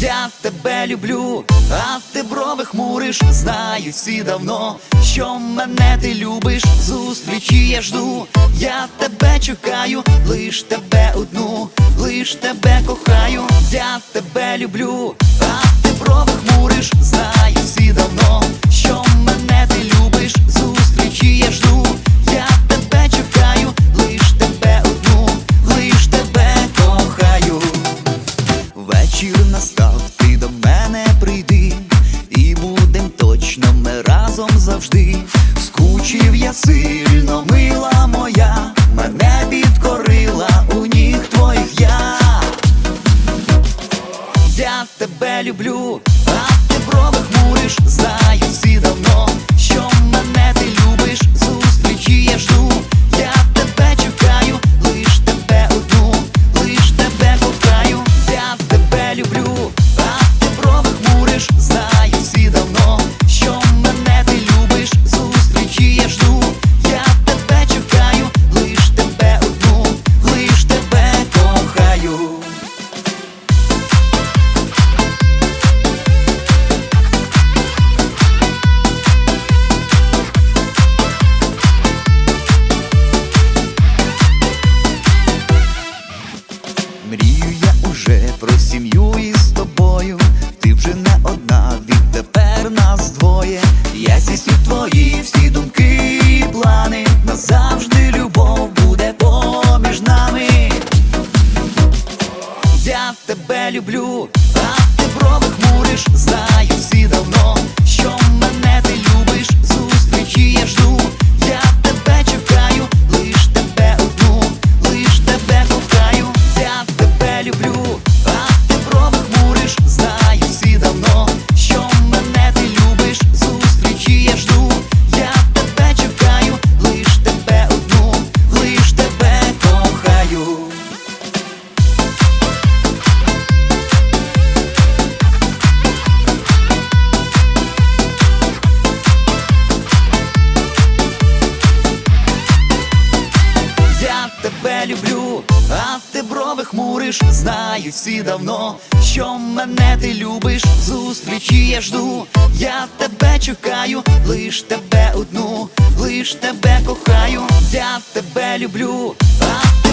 Я тебе люблю, а ти брови хмуриш, знають всі давно, що мене ти любиш, зустрічі я жду, я тебе чекаю, лиш тебе одну, лиш тебе кохаю, я тебе люблю, а ти брови хмуриш, знаю всі давно, завжди. Скучив я сильно, мила моя, мене підкорила у ніг твоїх я. Я тебе люблю, Мрію я уже про сім'ю із тобою. Ти вже не одна, відтепер нас двоє. Я здійсню твої всі думки і плани. Назавжди любов буде поміж нами. Я тебе люблю, а ти брови хмуриш, знаю всі давно, хмуриш, знають всі давно, що мене ти любиш, зустрічі я жду, я тебе чекаю, лиш тебе одну, лиш тебе кохаю, я тебе люблю, а